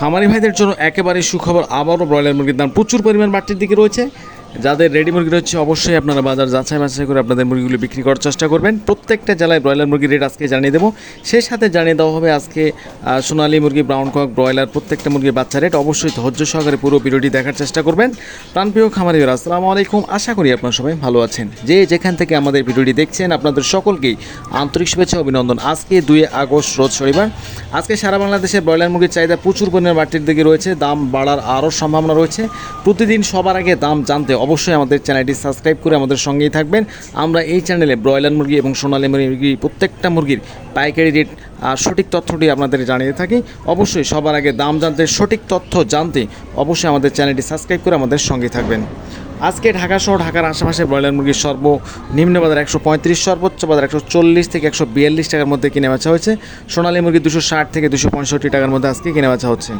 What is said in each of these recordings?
খামারি ভাইদের জন্য একেবারে সুখবর। আবারও ব্রয়লার মুরগির দাম প্রচুর পরিমাণ বাড়তির দিকে রয়েছে। যাদের রেডি মুরগি রয়েছে অবশ্যই আপনারা বাজার যাচাই বাছাই করে আপনাদের মুরগিগুলো বিক্রি করার চেষ্টা করবেন। প্রত্যেকটা জেলায় ব্রয়লার মুরগির রেট আজকে জানিয়ে দেবো। সেই সাথে জানিয়ে দেওয়া হবে আজকে সোনালী মুরগি ব্রাউন কক ব্রয়লার প্রত্যেকটা মুরগির বাচ্চা রেট অবশ্যই ধৈর্য সহকারে পুরো ভিডিওটি দেখার চেষ্টা করবেন। প্রাণপ্রিয় খামারি ভাইরা, আসসালামু আলাইকুম। আশা করি আপনার সবাই ভালো আছেন। যে যেখান থেকে আমাদের ভিডিওটি দেখছেন আপনাদের সকলকেই আন্তরিক শুভেচ্ছা অভিনন্দন। আজকে দুই আগস্ট রোজ শনিবার। আজকে সারা বাংলাদেশে ব্রয়লার মুরগির চাহিদা প্রচুর পরিমাণে বাড়তির দিকে রয়েছে। দাম বাড়ার আরও সম্ভাবনা রয়েছে। প্রতিদিন সবার আগে দাম জানতে অবশ্যই আমাদের চ্যানেলটি সাবস্ক্রাইব করে আমাদের সঙ্গেই থাকবেন। আমরা এই চ্যানেলে ব্রয়লার মুরগি এবং সোনালী মুরগি, প্রত্যেকটা মুরগির পাইকারি রেট সঠিক তথ্যটি আপনাদের জানিয়ে থাকি। অবশ্যই সবার আগে দাম জানতে, সঠিক তথ্য জানতে অবশ্যই আমাদের চ্যানেলটি সাবস্ক্রাইব করে আমাদের সঙ্গেই থাকবেন। আজকে ঢাকা শহর, ঢাকার আশেপাশে ব্রয়লার মুরগির সর্বনিম্ন বাজার একশো পঁয়ত্রিশ, সর্বোচ্চ বাজার একশো চল্লিশ থেকে একশো বিয়াল্লিশ টাকার মধ্যে কিনে বেচা হয়েছে। সোনালী মুরগি দুশো ষাট থেকে দুশো পঁয়ষট্টি টাকার মধ্যে আজকে কিনে বেচা হচ্ছে।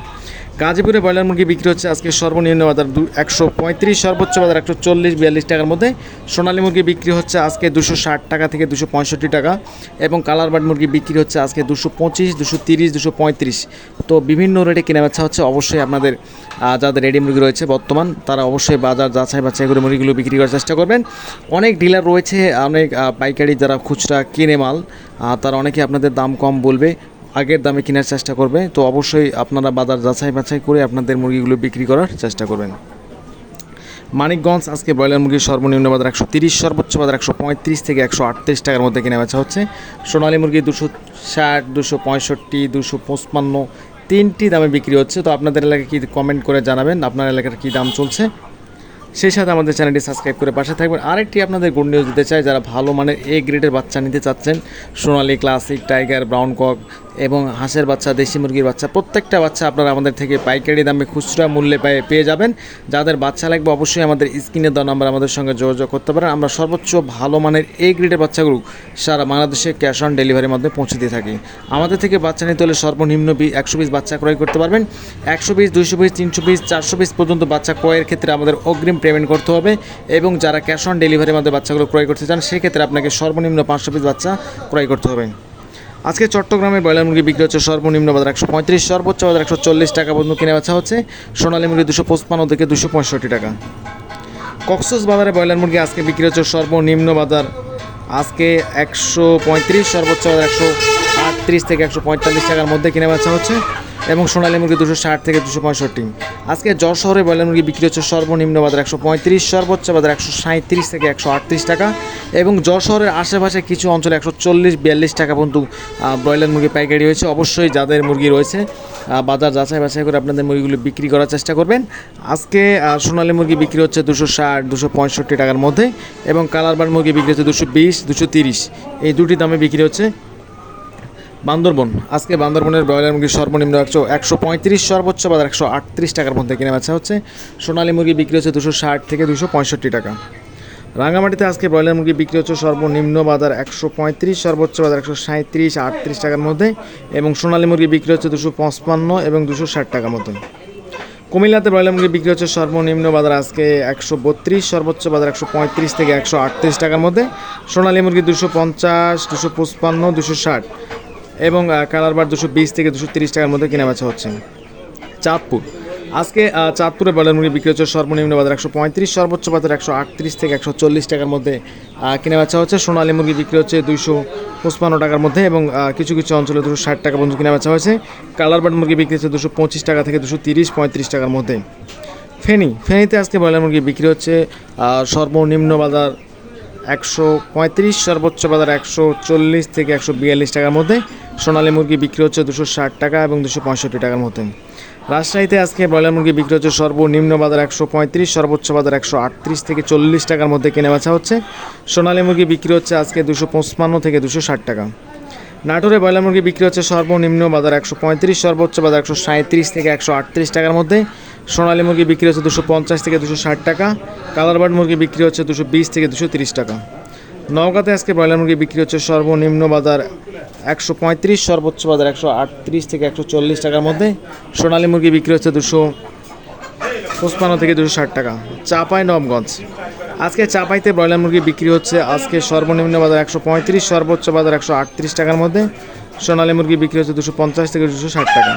গাজীপুরে ব্রয়লার মুরগি বিক্রি হচ্ছে আজকে সর্বনিম্ন বাজার দু একশো পঁয়ত্রিশ, সর্বোচ্চ বাজার একশো চল্লিশ, বিয়াল্লিশ টাকার মধ্যে। সোনালী মুরগি বিক্রি হচ্ছে আজকে দুশো ষাট টাকা থেকে দুশো পঁয়ষট্টি টাকা এবং কালার বার্ড মুরগি বিক্রি হচ্ছে আজকে দুশো পঁচিশ, দুশো তিরিশ, দুশো পঁয়ত্রিশ। তো বিভিন্ন রেটে কেনা বেচা হচ্ছে। অবশ্যই আপনাদের যাদের রেডি মুরগি রয়েছে বর্তমান, তারা অবশ্যই বাজার যাচাই বাছাই করে মুরগিগুলো বিক্রি করার চেষ্টা করবেন। অনেক ডিলার রয়েছে, অনেক পাইকারি যারা খুচরা কিনে মাল তারা অনেকে আপনাদের দাম কম বলবে। আগের দামে কেনার চেষ্টা করবে, তো অবশ্যই আপনারা বাজার যাচাই বাছাই করে আপনাদের মুরগিগুলো বিক্রি করার চেষ্টা করবেন। মানিকগঞ্জ আজকে ব্রয়লার মুরগির সর্বনিম্ন বাজার একশো তিরিশ, সর্বোচ্চ বাজার একশো পঁয়ত্রিশ থেকে একশো আটত্রিশ টাকার মধ্যে কেনা বেচা হচ্ছে। সোনালী মুরগি দুশো ষাট, দুশো পঁয়ষট্টি, দুশো পঁচপান্ন, তিনটি দামে বিক্রি হচ্ছে। তো আপনাদের এলাকায় কি কমেন্ট করে জানাবেন, আপনার এলাকার কী দাম চলছে? সেই সাথে আমাদের চ্যানেলটি সাবস্ক্রাইব করে পাশে থাকবেন। আরেকটি আপনাদের গুড নিউজ দিতে চাই, যারা ভালো মানের এ গ্রেডের বাচ্চা নিতে চাচ্ছেন, সোনালি ক্লাসিক টাইগার, ব্রাউন কক এবং হাঁসের বাচ্চা, দেশি মুরগির বাচ্চা, প্রত্যেকটা বাচ্চা আপনারা আমাদের থেকে পাইকারি দামে খুচরা মূল্যে পেয়ে পেয়ে যাবেন। যাদের বাচ্চা লাগবে অবশ্যই আমাদের স্ক্রিনে দেওয়া নাম্বার আমাদের সঙ্গে যোগাযোগ করতে পারেন। আমরা সর্বোচ্চ ভালো মানের এই গ্রেডের বাচ্চাগুলো সারা বাংলাদেশে ক্যাশ অন ডেলিভারির মধ্যে পৌঁছে দিয়ে থাকি। আমাদের থেকে বাচ্চা নিতে হলে সর্বনিম্ন একশো পিস বাচ্চা ক্রয় করতে পারবেন। একশো পিস দুইশো পিস তিনশো পিস চারশো পিস পর্যন্ত বাচ্চা ক্রয়ের ক্ষেত্রে আমাদের অগ্রিম পেমেন্ট করতে হবে এবং যারা ক্যাশ অন ডেলিভারির মধ্যে বাচ্চাগুলো ক্রয় করতে চান, সেক্ষেত্রে আপনাকে সর্বনিম্ন পাঁচশো পিস বাচ্চা ক্রয় করতে হবে। আজকে চট্টগ্রামে ব্রয়লার মুরগি বিক্রি হচ্ছে সর্বনিম্ন বাজার একশো পঁয়ত্রিশ, সর্বোচ্চ বাজার একশো চল্লিশ টাকা পর্যন্ত কিনে বেচা হচ্ছে। সোনালী মুরগি দুশো পঁচপান্ন থেকে দুশো পঁয়ষট্টি টাকা। কক্সস বাজারে ব্রয়লার মুরগি আজকে বিক্রি হচ্ছে সর্বনিম্ন বাজার আজকে একশো পঁয়ত্রিশ, সর্বোচ্চ বাজার একশো আটত্রিশ থেকে একশো পঁয়তাল্লিশ টাকার মধ্যে কিনে বেচা হচ্ছে। এবং সোনালী মুরগি দুশো ষাট থেকে দুশো পঁয়ষট্টি। আজকে যশোর শহরে ব্রয়লার মুরগি বিক্রি হচ্ছে সর্বনিম্ন বাজার একশো পঁয়ত্রিশ, সর্বোচ্চ বাজার একশো সাঁত্রিশ থেকে একশো আটত্রিশ টাকা এবং যশোর শহরের আশেপাশে কিছু অঞ্চলে একশো চল্লিশ বিয়াল্লিশ টাকা পর্যন্ত ব্রয়লার মুরগি পাইকারি হয়েছে। অবশ্যই যাদের মুরগি রয়েছে বাজার যাচাই বাছাই করে আপনাদের মুরগিগুলো বিক্রি করার চেষ্টা করবেন। আজকে সোনালী মুরগি বিক্রি হচ্ছে দুশো ষাট, দুশো পঁয়ষট্টি টাকার মধ্যে এবং কালার বার মুরগি বিক্রি হচ্ছে দুশো বিশ, দুশো তিরিশ। এই দুটি দামে বিক্রি হচ্ছে বান্দরবন। আজকে বান্দরবনের ব্রয়লার মুরগি সর্বনিম্ন একশো একশো পঁয়ত্রিশ সর্বোচ্চ বাজার একশো আটত্রিশ টাকার মধ্যে কিনে বেচা হচ্ছে। সোনালী মুরগি বিক্রি হচ্ছে দুশো ষাট থেকে দুশো পঁয়ষট্টি টাকা। রাঙামাটিতে আজকে ব্রয়লার মুরগি বিক্রি হচ্ছে সর্বনিম্ন বাজার একশো পঁয়ত্রিশ, সর্বোচ্চ বাজার একশো সাঁত্রিশ, আটত্রিশ টাকার মধ্যে এবং সোনালী মুরগি বিক্রি হচ্ছে দুশো পঁচপান্ন এবং দুশো ষাট টাকার মধ্যে। কুমিল্লাতে ব্রয়লার মুরগি বিক্রি হচ্ছে সর্বনিম্ন বাজার আজকে একশো বত্রিশ, সর্বোচ্চ বাজার একশো পঁয়ত্রিশ থেকে একশো আটত্রিশ টাকার মধ্যে। সোনালী মুরগি দুশো পঞ্চাশ, দুশো পঁচপান্ন, দুশো ষাট। এবং কালার বার দুশো বিশ থেকে দুশো তিরিশ টাকার মধ্যে কেনা বেচা হচ্ছে। চাঁদপুর। আজকে চাঁদপুরে ব্রয়লার মুরগি বিক্রি হচ্ছে সর্বনিম্ন বাজার একশো পঁয়ত্রিশ, সর্বোচ্চ বাজার একশো আটত্রিশ থেকে একশো চল্লিশ টাকার মধ্যে কেনা বেচা হচ্ছে। সোনালী মুরগি বিক্রি হচ্ছে দুইশো পঁচপান্ন টাকার মধ্যে এবং কিছু কিছু অঞ্চলে দুশো ষাট টাকা পর্যন্ত কেনা বেচা হয়েছে। কালার বার্ড মুরগি বিক্রি হচ্ছে দুশো পঁচিশ টাকা থেকে দুশো তিরিশ, পঁয়ত্রিশ টাকার মধ্যে। ফেনি। ফেনিতে আজকে ব্রয়লার মুরগি বিক্রি হচ্ছে সর্বনিম্ন বাজার একশো পঁয়ত্রিশ, সর্বোচ্চ বাজার একশো চল্লিশ থেকে একশো বিয়াল্লিশ টাকার মধ্যে। সোনালী মুরগি বিক্রি হচ্ছে দুশো ষাট টাকা এবং দুশো পঁয়ষট্টি টাকার মধ্যে। রাজশাহীতে আজকে ব্রয়লার মুরগি বিক্রি হচ্ছে সর্বনিম্ন বাজার একশো পঁয়ত্রিশ, সর্বোচ্চ বাজার একশো আটত্রিশ থেকে চল্লিশ টাকার মধ্যে কেনা বেচা হচ্ছে। সোনালী মুরগি বিক্রি হচ্ছে আজকে দুশো পঁচপান্ন থেকে দুশো ষাট টাকা। নাটোরে ব্রয়লার মুরগি বিক্রি হচ্ছে সর্বনিম্ন বাজার একশো পঁয়ত্রিশ, সর্বোচ্চ বাজার একশো সাঁত্রিশ থেকে একশো আটত্রিশ টাকার মধ্যে। সোনালী মুরগি বিক্রি হচ্ছে দুশো পঞ্চাশ থেকে দুশো ষাট টাকা। কালার বার্ড মুরগি বিক্রি হচ্ছে দুশো বিশ থেকে দুশো তিরিশ টাকা। নওগাঁতে আজকে ব্রয়লার মুরগি বিক্রি হচ্ছে সর্বনিম্ন বাজার একশো পঁয়ত্রিশ, সর্বোচ্চ বাজার একশো আটত্রিশ থেকে একশো চল্লিশ টাকার মধ্যে। সোনালী মুরগি বিক্রি হচ্ছে দুশো পঁচপান্ন থেকে দুশো ষাট টাকা। চাপাই নবগঞ্জ। আজকে চাপাইতে ব্রয়লার মুরগি বিক্রি হচ্ছে আজকে সর্বনিম্ন বাজার একশো পঁয়ত্রিশ, সর্বোচ্চ বাজার একশো আটত্রিশ টাকার মধ্যে। সোনালী মুরগি বিক্রি হচ্ছে দুশো পঞ্চাশ থেকে দুশো ষাট টাকা।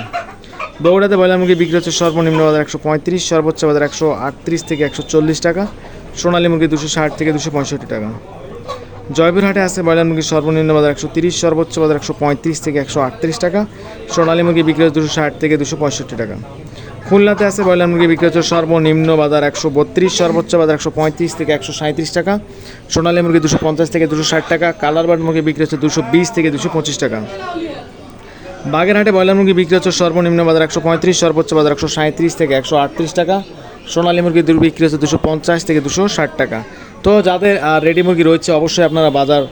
বগুড়াতে ব্রয়লার মুরগি বিক্রি হচ্ছে সর্বনিম্ন বাজার একশো পঁয়ত্রিশ, সর্বোচ্চ বাজার একশো আটত্রিশ থেকে একশো চল্লিশ টাকা। সোনালী মুরগি দুশো ষাট থেকে দুশো পঁয়ষট্টি টাকা। জয়পুরহাটে আছে ব্রয়লার মুরগির সর্বনিম্ন বাজার একশো তিরিশ, সর্বোচ্চ বাজার একশো পঁয়ত্রিশ থেকে একশো আটত্রিশ টাকা সোনালী মুরগি বিক্রি হচ্ছে দুশো ষাট থেকে দুশো পঁয়ষট্টি টাকা। খুলনাতে আছে ব্রয়লার মুরগি বিক্রি হচ্ছে সর্বনিম্ন বাজার একশো বত্রিশ, সর্বোচ্চ বাজার একশো পঁয়ত্রিশ থেকে একশো সাঁত্রিশ টাকা সোনালী মুরগি দুশো পঞ্চাশ থেকে দুশো ষাট টাকা কালার বার্ড মুরগি বিক্রি হচ্ছে দুশো বিশ থেকে দুশো পঁচিশ টাকা। বাগেরহাটে ব্রয়লার মুরগি বিক্রি হচ্ছে সর্বনিম্ন বাজার একশো পঁয়ত্রিশ, সর্বোচ্চ বাজার একশো সাঁত্রিশ থেকে একশো আটত্রিশ টাকা সোনালী মুরগি বিক্রি হচ্ছে দুশো পঞ্চাশ থেকে দুশো ষাট টাকা। তো যাদের রেডি মুরগি রয়েছে, অবশ্যই আপনারা বাজার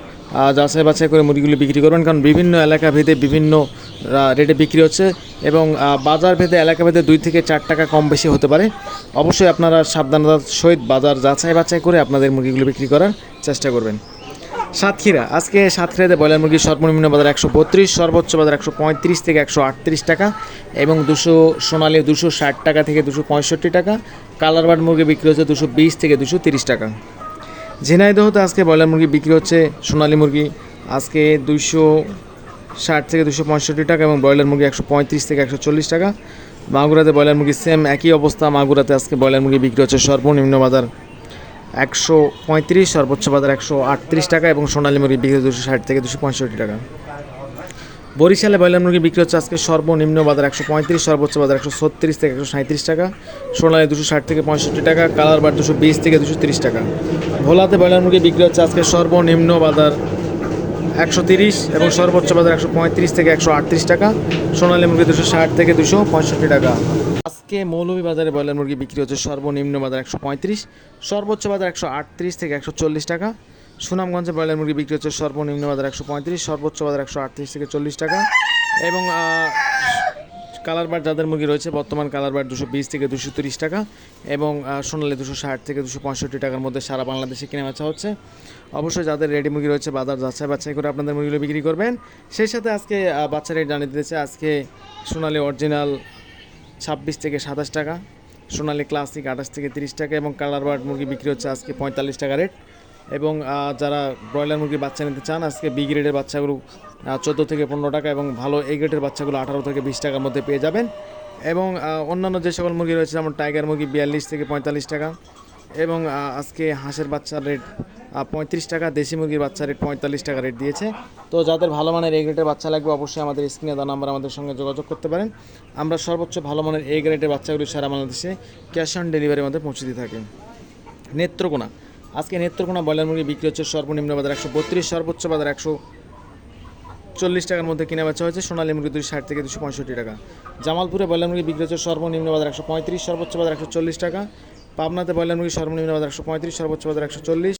যাচাই বাছাই করে মুরগিগুলি বিক্রি করবেন। কারণ বিভিন্ন এলাকা ভেদে বিভিন্ন রেটে বিক্রি হচ্ছে এবং বাজার ভেদে, এলাকা ভেদে দুই থেকে চার টাকা কম বেশি হতে পারে। অবশ্যই আপনারা সাবধানতার সহিত বাজার যাচাই বাছাই করে আপনাদের মুরগিগুলো বিক্রি করার চেষ্টা করবেন। সাতক্ষীরা, আজকে সাতক্ষীরাতে ব্রয়লার মুরগির সর্বনিম্ন বাজার একশো বত্রিশ, সর্বোচ্চ বাজার একশো পঁয়ত্রিশ থেকে একশো আটত্রিশ টাকা এবং দুশো সোনালি দুশো ষাট টাকা থেকে দুশো পঁয়ষট্টি টাকা। কালার বার্ড মুরগি বিক্রি হচ্ছে দুশো বিশ থেকে দুশো তিরিশ টাকা। ঝিনাইদহতে আজকে ব্রয়লার মুরগি বিক্রি হচ্ছে, সোনালী মুরগি। আজকে দুইশো ষাট থেকে দুশো পঁয়ষট্টি টাকা এবং ব্রয়লার মুরগি একশো পঁয়ত্রিশ থেকে একশো চল্লিশ টাকা। মাগুরাতে ব্রয়লার মুরগি সেম একই অবস্থা, মাগুরাতে আজকে ব্রয়লার মুরগি বিক্রি হচ্ছে সর্বনিম্ন বাজার একশো পঁয়ত্রিশ, সর্বোচ্চ বাজার একশো আটত্রিশ টাকা এবং সোনালী মুরগি বিক্রি দুশো ষাট থেকে দুশো পঁয়ষট্টি টাকা। বরিশালে ব্রয়লার মুরগি বিক্রি হচ্ছে আজকে সর্বনিম্ন বাজার একশো পঁয়ত্রিশ, সর্বোচ্চ বাজার একশো ছত্রিশ থেকে একশো সাঁত্রিশ টাকা, সোনালী দুশো ষাট থেকে পঁয়ষট্টি টাকা কালার বার দুশো বিশ থেকে দুশো তিরিশ টাকা। ভোলাতে ব্রয়লার মুরগি বিক্রি হচ্ছে আজকে সর্বনিম্ন বাজার একশো তিরিশ এবং সর্বোচ্চ বাজার একশো পঁয়ত্রিশ থেকে একশো আটত্রিশ টাকা, সোনালী মুরগি দুশো ষাট থেকে দুশো পঁয়ষট্টি টাকা। আজকে মৌলভীবাজারে ব্রয়লার মুরগি বিক্রি হচ্ছে সর্বনিম্ন বাজার একশো পঁয়ত্রিশ, সর্বোচ্চ বাজার একশো আটত্রিশ থেকে একশো চল্লিশ টাকা সুনামগঞ্জে ব্রয়লার মুরগি বিক্রি হচ্ছে সর্বনিম্ন বাজার একশো পঁয়ত্রিশ, সর্বোচ্চ বাজার একশো আটত্রিশ থেকে চল্লিশ টাকা। এবং কালার বার যাদের মুরগি রয়েছে, বর্তমান কালার বার দুশো বিশ থেকে দুশো তিরিশ টাকা এবং সোনালী দুশো ষাট থেকে দুশো পঁয়ষট্টি টাকার মধ্যে সারা বাংলাদেশে কিনে বেচা হচ্ছে। অবশ্যই যাদের রেডি মুরগি রয়েছে, বাজার যাচাই বাছাই করে আপনাদের মুরগিগুলো বিক্রি করবেন। সেই সাথে আজকে বাচ্চা রেট জানিয়ে দিতেছে, আজকে সোনালি অরিজিনাল ছাব্বিশ থেকে সাতাশ টাকা, সোনালি ক্লাসিক আঠাশ থেকে তিরিশ টাকা এবং কালার বার্ড মুরগি বিক্রি হচ্ছে আজকে পঁয়তাল্লিশ টাকা রেট এবং যারা ব্রয়লার মুরগির বাচ্চা নিতে চান, আজকে বি গ্রেডের বাচ্চাগুলো চোদ্দ থেকে পনেরো টাকা এবং ভালো এ গ্রেডের বাচ্চাগুলো আঠারো থেকে বিশ টাকার মধ্যে পেয়ে যাবেন। এবং অন্যান্য যে সকল মুরগি রয়েছে, যেমন টাইগার মুরগি বিয়াল্লিশ থেকে পঁয়তাল্লিশ টাকা এবং আজকে হাঁসের বাচ্চার রেট পঁয়ত্রিশ টাকা, দেশি মুরগির বাচ্চার রেট পঁয়তাল্লিশ টাকা রেট দিয়েছে। তো যাদের ভালো মানের এ গ্রেডের বাচ্চা লাগবে, অবশ্যই আমাদের স্ক্রিনে দেওয়া নাম্বার আমাদের সঙ্গে যোগাযোগ করতে পারেন। আমরা সর্বোচ্চ ভালো মানের এ গ্রেডের বাচ্চাগুলি সারা বাংলাদেশে ক্যাশ অন ডেলিভারির মধ্যে পৌঁছে দিয়ে থাকি। নেত্রকোনা। আজকে নেত্রকোনা ব্রয়লার মুরগি বিক্রি হচ্ছে সর্বনিম্ন বাজার একশো বত্রিশ, সর্বোচ্চ বাজার একশো চল্লিশ টাকার মধ্যে কেনা বেচা হয়েছে। সোনালী মুরগি দুশো ষাট থেকে দুশো পঁয়ষট্টি টাকা। জামালপুরে ব্রয়লার মুরগি বিক্রি হচ্ছে সর্বনিম্ন বাজার একশো পঁয়ত্রিশ, সর্বোচ্চ বাজার একশো চল্লিশ টাকা। পাবনাতে ব্রয়লার মুরগি সর্বনিম্ন বাজার একশো পঁয়ত্রিশ, সর্বোচ্চ বাজার একশো চল্লিশ।